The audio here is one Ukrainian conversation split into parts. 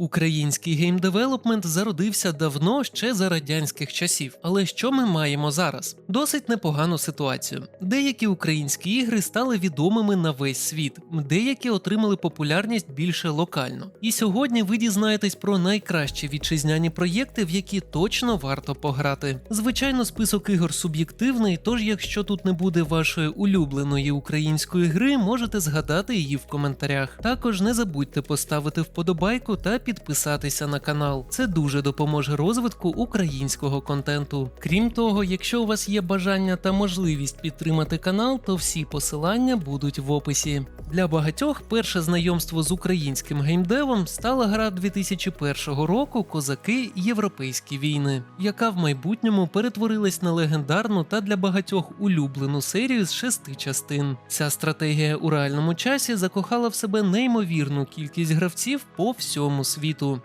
Український геймдевелопмент зародився давно ще за радянських часів. Але що ми маємо зараз? Досить непогану ситуацію. Деякі українські ігри стали відомими на весь світ, деякі отримали популярність більше локально. І сьогодні ви дізнаєтесь про найкращі вітчизняні проєкти, в які точно варто пограти. Звичайно, список ігор суб'єктивний, тож якщо тут не буде вашої улюбленої української гри, можете згадати її в коментарях. Також не забудьте поставити вподобайку та підписатися на канал. Це дуже допоможе розвитку українського контенту. Крім того, якщо у вас є бажання та можливість підтримати канал, то всі посилання будуть в описі. Для багатьох перше знайомство з українським геймдевом стала гра 2001 року Козаки Європейські війни, яка в майбутньому перетворилась на легендарну та для багатьох улюблену серію з шести частин. Ця стратегія у реальному часі закохала в себе неймовірну кількість гравців по всьому світу.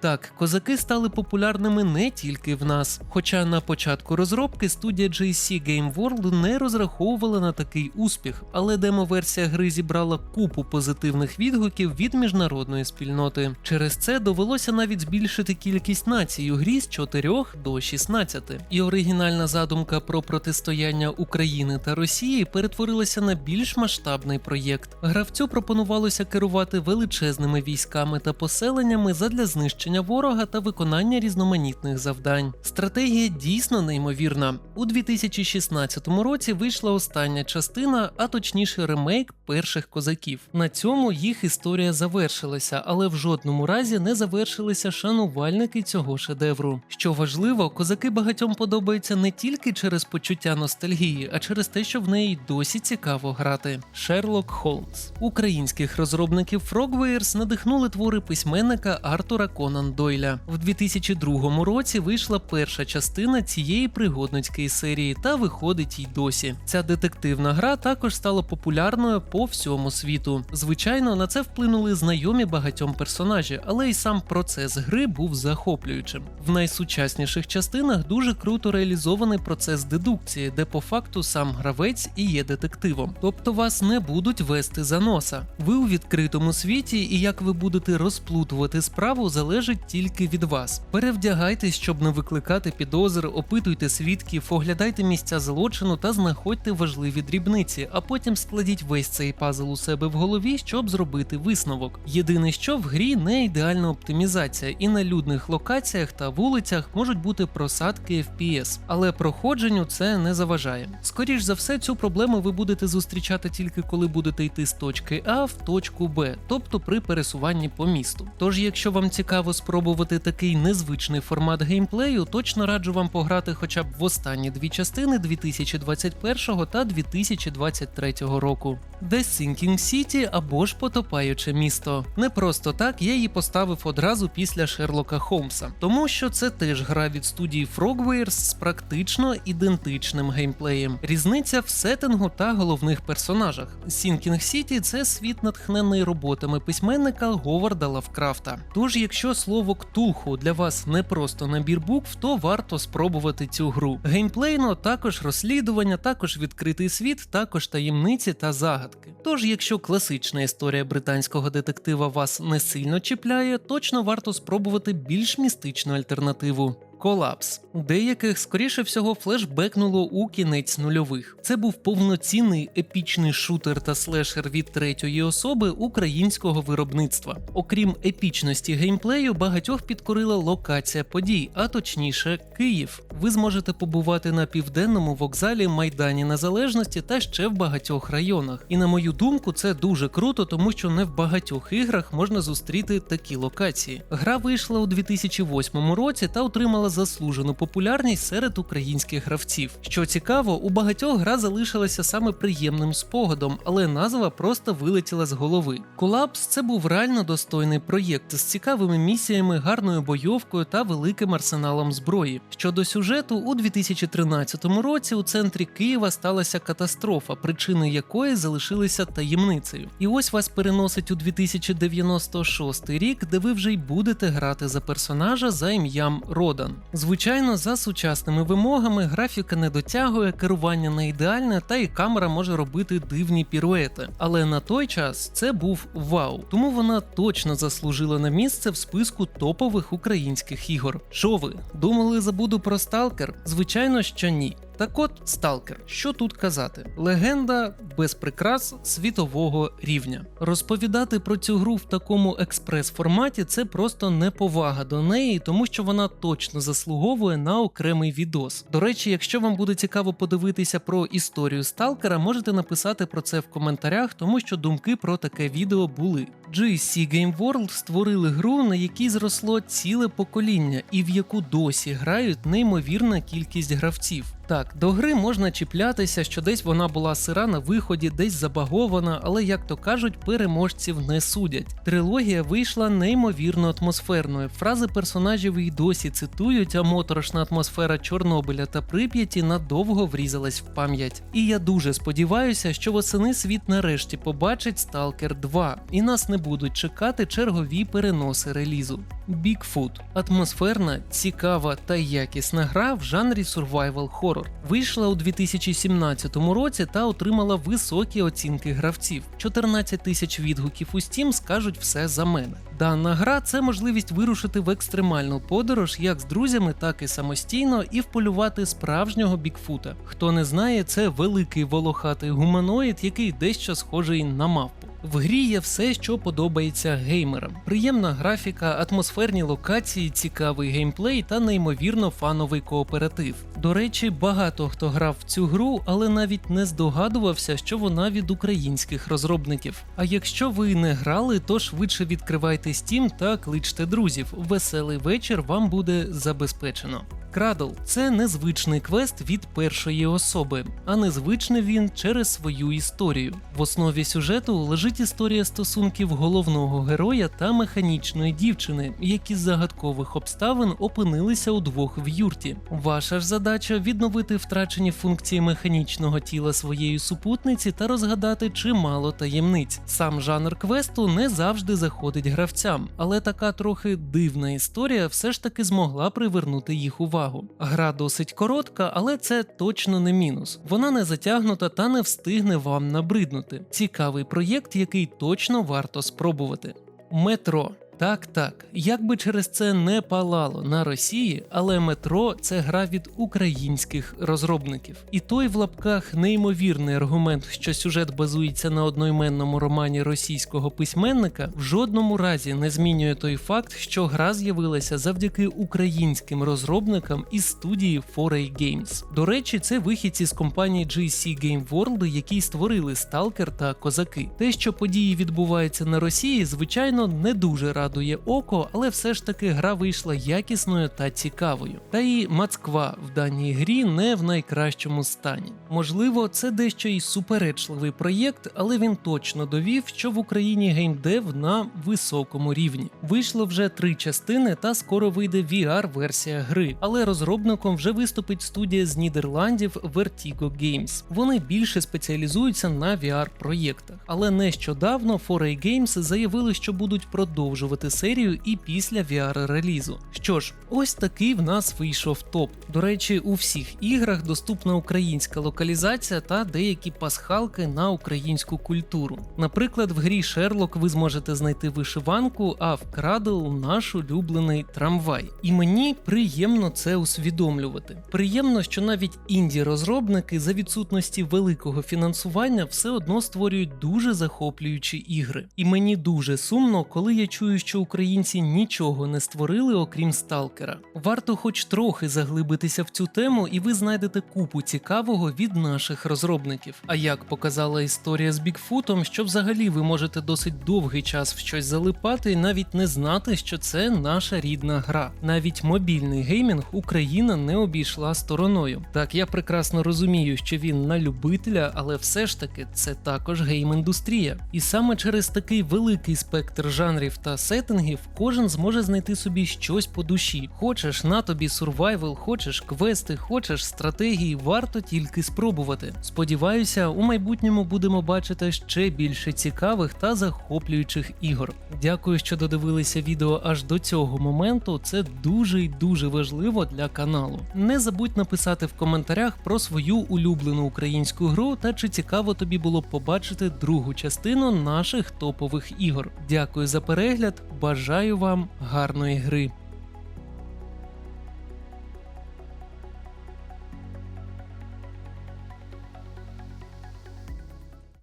Так, козаки стали популярними не тільки в нас. Хоча на початку розробки студія JC Game World не розраховувала на такий успіх, але демо-версія гри зібрала купу позитивних відгуків від міжнародної спільноти. Через це довелося навіть збільшити кількість націй у грі з 4 до 16. І оригінальна задумка про протистояння України та Росії перетворилася на більш масштабний проєкт. Гравцю пропонувалося керувати величезними військами та поселеннями задля знищення ворога та виконання різноманітних завдань. Стратегія дійсно неймовірна. У 2016 році вийшла остання частина, а точніше ремейк перших козаків. На цьому їх історія завершилася, але в жодному разі не завершилися шанувальники цього шедевру. Що важливо, козаки багатьом подобаються не тільки через почуття ностальгії, а через те, що в неї досі цікаво грати. Шерлок Холмс українських розробників Frogwares надихнули твори письменника Артура Конан Дойля. В 2002 році вийшла перша частина цієї пригодницької серії та виходить й досі. Ця детективна гра також стала популярною по всьому світу. Звичайно, на це вплинули знайомі багатьом персонажі, але й сам процес гри був захоплюючим. В найсучасніших частинах дуже круто реалізований процес дедукції, де по факту сам гравець і є детективом. Тобто вас не будуть вести за носа. Ви у відкритому світі, і як ви будете розплутувати справу, залежить тільки від вас. Перевдягайтесь, щоб не викликати підозр, опитуйте свідків, оглядайте місця злочину та знаходьте важливі дрібниці, а потім складіть весь цей пазл у себе в голові, щоб зробити висновок. Єдине, що в грі не ідеальна оптимізація, і на людних локаціях та вулицях можуть бути просадки FPS, але проходженню це не заважає. Скоріш за все, цю проблему ви будете зустрічати тільки коли будете йти з точки А в точку Б, тобто при пересуванні по місту. Тож, якщо вам цікаво спробувати такий незвичний формат геймплею, точно раджу вам пограти хоча б в останні дві частини 2021 та 2023 року. The Sinking City або ж Потопаюче місто. Не просто так я її поставив одразу після Шерлока Холмса, тому що це теж гра від студії Frogwares з практично ідентичним геймплеєм. Різниця в сеттингу та головних персонажах. Sinking City – це світ натхнений роботами письменника Говарда Лавкрафта. Тож, якщо слово ктулху для вас не просто набір букв, то варто спробувати цю гру. Геймплейно також розслідування, також відкритий світ, також таємниці та загадки. Тож, якщо класична історія британського детектива вас не сильно чіпляє, точно варто спробувати більш містичну альтернативу. Колапс. Деяких, скоріше всього, флешбекнуло у кінець нульових. Це був повноцінний епічний шутер та слешер від третьої особи українського виробництва. Окрім епічності геймплею, багатьох підкорила локація подій, а точніше, Київ. Ви зможете побувати на південному вокзалі Майдані Незалежності та ще в багатьох районах. І на мою думку, це дуже круто, тому що не в багатьох іграх можна зустріти такі локації. Гра вийшла у 2008 році та отримала заслужену популярність серед українських гравців. Що цікаво, у багатьох гра залишилася саме приємним спогадом, але назва просто вилетіла з голови. Колапс це був реально достойний проєкт з цікавими місіями, гарною бойовкою та великим арсеналом зброї. Щодо сюжету, у 2013 році у центрі Києва сталася катастрофа, причини якої залишилися таємницею. І ось вас переносить у 2096 рік, де ви вже й будете грати за персонажа за ім'ям Родан. Звичайно, за сучасними вимогами графіка не дотягує, керування не ідеальне, та і камера може робити дивні піруети. Але на той час це був вау, тому вона точно заслужила на місце в списку топових українських ігор. Що ви думали, забуду про сталкер? Звичайно, що ні. Так от, Сталкер, що тут казати? Легенда без прикрас світового рівня. Розповідати про цю гру в такому експрес-форматі це просто неповага до неї, тому що вона точно заслуговує на окремий відос. До речі, якщо вам буде цікаво подивитися про історію Сталкера, можете написати про це в коментарях, тому що думки про таке відео були. GSC Game World створили гру, на якій зросло ціле покоління, і в яку досі грають неймовірна кількість гравців. Так, до гри можна чіплятися, що десь вона була сира на виході, десь забагована, але як то кажуть, переможців не судять. Трилогія вийшла неймовірно атмосферною. Фрази персонажів і досі цитують, а моторошна атмосфера Чорнобиля та Прип'яті надовго врізалась в пам'ять. І я дуже сподіваюся, що восени світ нарешті побачить Stalker 2, і нас не будуть чекати чергові переноси релізу. Bigfoot – атмосферна, цікава та якісна гра в жанрі survival horror. Вийшла у 2017 році та отримала високі оцінки гравців. 14 тисяч відгуків у Steam скажуть все за мене. Дана гра це можливість вирушити в екстремальну подорож як з друзями, так і самостійно, і вполювати справжнього бікфута. Хто не знає, це великий волохатий гуманоїд, який дещо схожий на мавпу. В грі є все, що подобається геймерам: приємна графіка, атмосферні локації, цікавий геймплей та неймовірно фановий кооператив. До речі, багато хто грав в цю гру, але навіть не здогадувався, що вона від українських розробників. А якщо ви не грали, то швидше відкривайте Steam та кличте друзів. Веселий вечір вам буде забезпечено. Крадл це незвичний квест від першої особи, а незвичний він через свою історію. В основі сюжету лежить історія стосунків головного героя та механічної дівчини, які з загадкових обставин опинилися удвох в юрті. Ваша ж задача відновити втрачені функції механічного тіла своєї супутниці та розгадати чимало таємниць. Сам жанр квесту не завжди заходить гравцям, але така трохи дивна історія все ж таки змогла привернути їх увагу увагу. Гра досить коротка, але це точно не мінус. Вона не затягнута та не встигне вам набриднути. Цікавий проєкт, який точно варто спробувати. Метро. Так, так, як би через це не палало на Росії, але метро це гра від українських розробників. І той в лапках неймовірний аргумент, що сюжет базується на одноіменному романі російського письменника, в жодному разі не змінює той факт, що гра з'явилася завдяки українським розробникам із студії 4A Games. До речі, це вихідці з компанії GC Game World, які створили Сталкер та Козаки. Те, що події відбуваються на Росії, звичайно, не дуже радує радує око, але все ж таки гра вийшла якісною та цікавою. Та і Москва в даній грі не в найкращому стані. Можливо, це дещо і суперечливий проєкт, але він точно довів, що в Україні геймдев на високому рівні. Вийшло вже три частини, та скоро вийде VR-версія гри, але розробником вже виступить студія з Нідерландів Vertigo Games. Вони більше спеціалізуються на VR-проєктах. Але нещодавно 4A Games заявили, що будуть продовжувати продовжувати серію і після VR-релізу. Що ж, ось такий в нас вийшов топ. До речі, у всіх іграх доступна українська локалізація та деякі пасхалки на українську культуру. Наприклад, в грі Шерлок ви зможете знайти вишиванку, а в Крадл наш улюблений трамвай. І мені приємно це усвідомлювати. Приємно, що навіть інді-розробники за відсутності великого фінансування все одно створюють дуже захоплюючі ігри. І мені дуже сумно, коли я чую, що що українці нічого не створили, окрім сталкера. Варто хоч трохи заглибитися в цю тему, і ви знайдете купу цікавого від наших розробників. А як показала історія з Бікфутом, що взагалі ви можете досить довгий час в щось залипати і навіть не знати, що це наша рідна гра. Навіть мобільний геймінг Україна не обійшла стороною. Так я прекрасно розумію, що він на любителя, але все ж таки це також гейм-індустрія. І саме через такий великий спектр жанрів та сет сеттингів кожен зможе знайти собі щось по душі. Хочеш на тобі сурвайвел, хочеш квести, хочеш стратегії, варто тільки спробувати. Сподіваюся, у майбутньому будемо бачити ще більше цікавих та захоплюючих ігор. Дякую, що додивилися відео аж до цього моменту. Це дуже й дуже важливо для каналу. Не забудь написати в коментарях про свою улюблену українську гру та чи цікаво тобі було б побачити другу частину наших топових ігор. Дякую за перегляд, бажаю вам гарної гри.